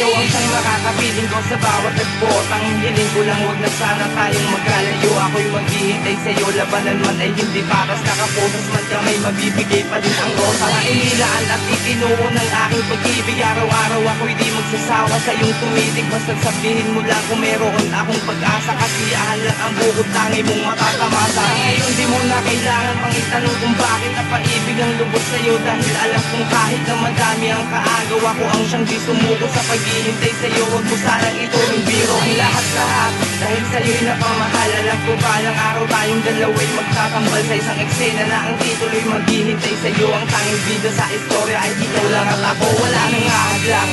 nakakapiling ko sa bawat tagpo Tanging hiling ko lang wag na sana tayong magkalayo Ako'y maghihintay sa'yo Labanan man ay hindi paras Nakaposas man ka may mabibigay pa din ang rosa Mga inilaan at itinuo ng aking pag-ibig. Araw-araw ako'y di magsasawa sa iyong tumitig. Basta sabihin mo lang kung meron akong pag-asa. Kasiyahan lang ang bukod tangi mong matatamasa. Ngayon di mo na kailangan pang itanong kung bakit Napaibig ang lubos sa'yo. Dahil alam kong kahit na madami ang kaagaw Ako ang siyang di sumuko sa paghihintay sa'yo Huwag mo sanang ituring biro ang lahat-lahat Dahil sa'yo'y napamahal Alam ko balang araw tayong dalawa'y magtatambal Sa isang eksena na ang titulo'y maghihintay sa'yo. Ang tanging bida sa istorya ay ikaw lang at ako. Wala nang ahadlang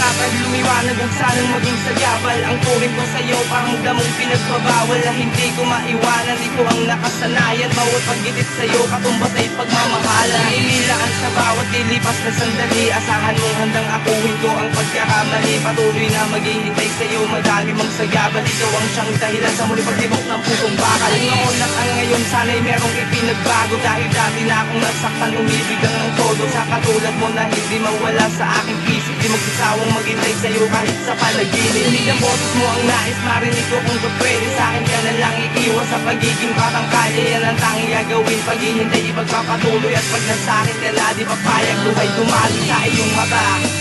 Panatag, lumiwanag ang sanang maging sagyabal Ang turing ko sa'yo parang damong pinagbabawal Na hindi ko maiwanan, ito ang nakasanayan Bawat paggitip sa'yo, katumbas ay pagmamahalan Inilaan sa bawat lilipas na sandali. Asahan mong handang akuhin ko ang pagkakamali. Patuloy na maghihintay sa'yo, madami mang sagyabal Ikaw ang siyang dahilan sa muli pagtibok ng pusong bakal. Noon at ang ngayon, sana'y merong ipinagbago. Dahil dati na akong nasaktan, umibig ang ng todo. Sa katulad mo na hindi mawala sa aking isip Di magsasawang maghintay sa'yo kahit sa panaginip. Hindi ang boses mo ang nais marinig ko kung ba't pwede. Sa akin ka na lang iiwan Sa pagiging batang kalye yan ang tanging gagawin Paghihintay ipagpapatuloy. At pag nasakit ka na di papayag Luhay dumali sa iyong mata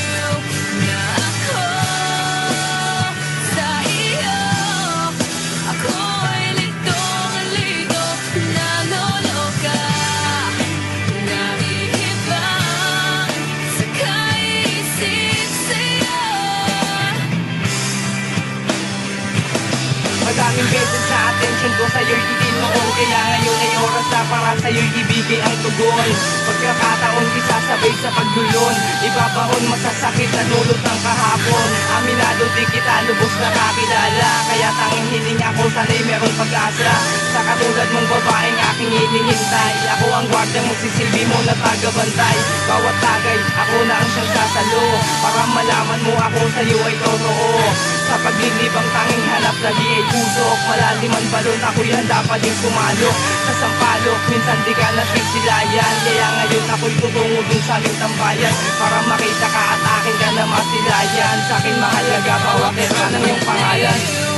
attention ko sa'yo'y itinoon Kaya ngayon ay oras na para sa'yo'y ibigay ang tugon. Pagkakataon isasabay sa pagdulon Ibabaon masasakit na dulot ng kahapon. Aminado di kita lubos na kakilala. Kaya tanging hiling ako sana'y merong pag-asa. Sa katulad mong babaeng aking hinihintay Ako ang gwardiya mo sisilbi mo na tagabantay. Bawat tagay ako na ang siyang sasalo. Para malaman mo ako sa'yo ay totoo. Sa paglinib ang tanging hanap lagi ay tusok Malalim ang balon ako'y handa pa din sumalok Sa sampalok minsan di ka na nasisilayan Kaya ngayon ako'y tutungo dun sa aming tambayan. Para makita ka at akin ka na masilayan. Sa'kin mahalaga bawat era ng iyong pangalan.